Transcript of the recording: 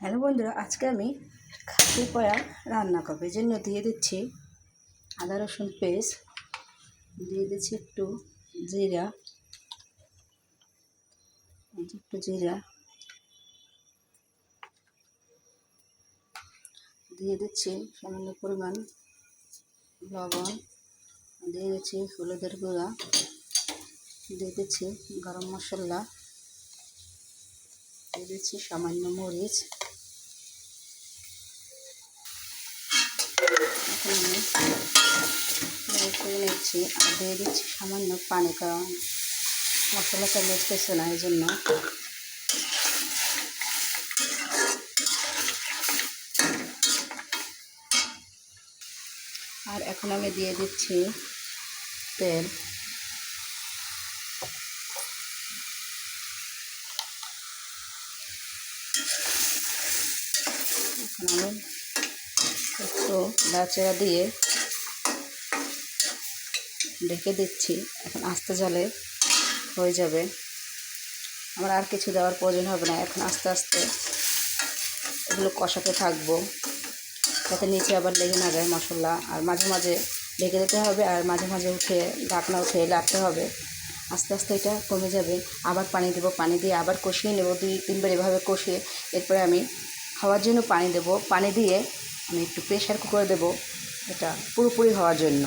Hello বন্ধুরা, আজকে আমি খাসি কয়া রান্না করব। এই জন্য দিয়ে দিচ্ছি আদা রসুন পেস্ট, দিয়ে দিচ্ছি একটু জিরা একটু জিরা, দিয়ে দিচ্ছি সামান্য পরিমাণ লবণ, দিয়ে দিচ্ছি হলুদের গুঁড়া, দিয়ে দিচ্ছি গরম মশলা দিয়ে দিচ্ছি সামান্য মরিচ। করে নিচ্ছি আর দিয়ে দিচ্ছি সামান্য পানি, কারণ মশলাটা মিশতেছে না, এই জন্য। আর এখন আমি দিয়ে দিচ্ছি তেল। এখন আমি একটু নাড়াচাড়া দিয়ে ঢেকে দিচ্ছি। এখন আস্তে জালে হয়ে যাবে। আমার আর কিছু দেওয়ার প্রয়োজন হবে না। এখন আস্তে আস্তে এগুলো কষাতে থাকব। যাতে নিচে আবার লেগে না যায় মশলা। আর মাঝে মাঝে ঢেকে দিতে হবে আর মাঝে মাঝে উঠে ঢাকনা উঠে রাখতে হবে। আস্তে আস্তে এটা কমে যাবে। আবার পানি দেবো, পানি দিয়ে আবার কষিয়ে নেব, দুই তিনবার এভাবে কষিয়ে এরপরে আমি খাওয়ার জন্য পানি দেবো। পানি দিয়ে আমি একটু প্রেশার কুকার দেবো। এটা পুরোপুরি হওয়ার জন্য।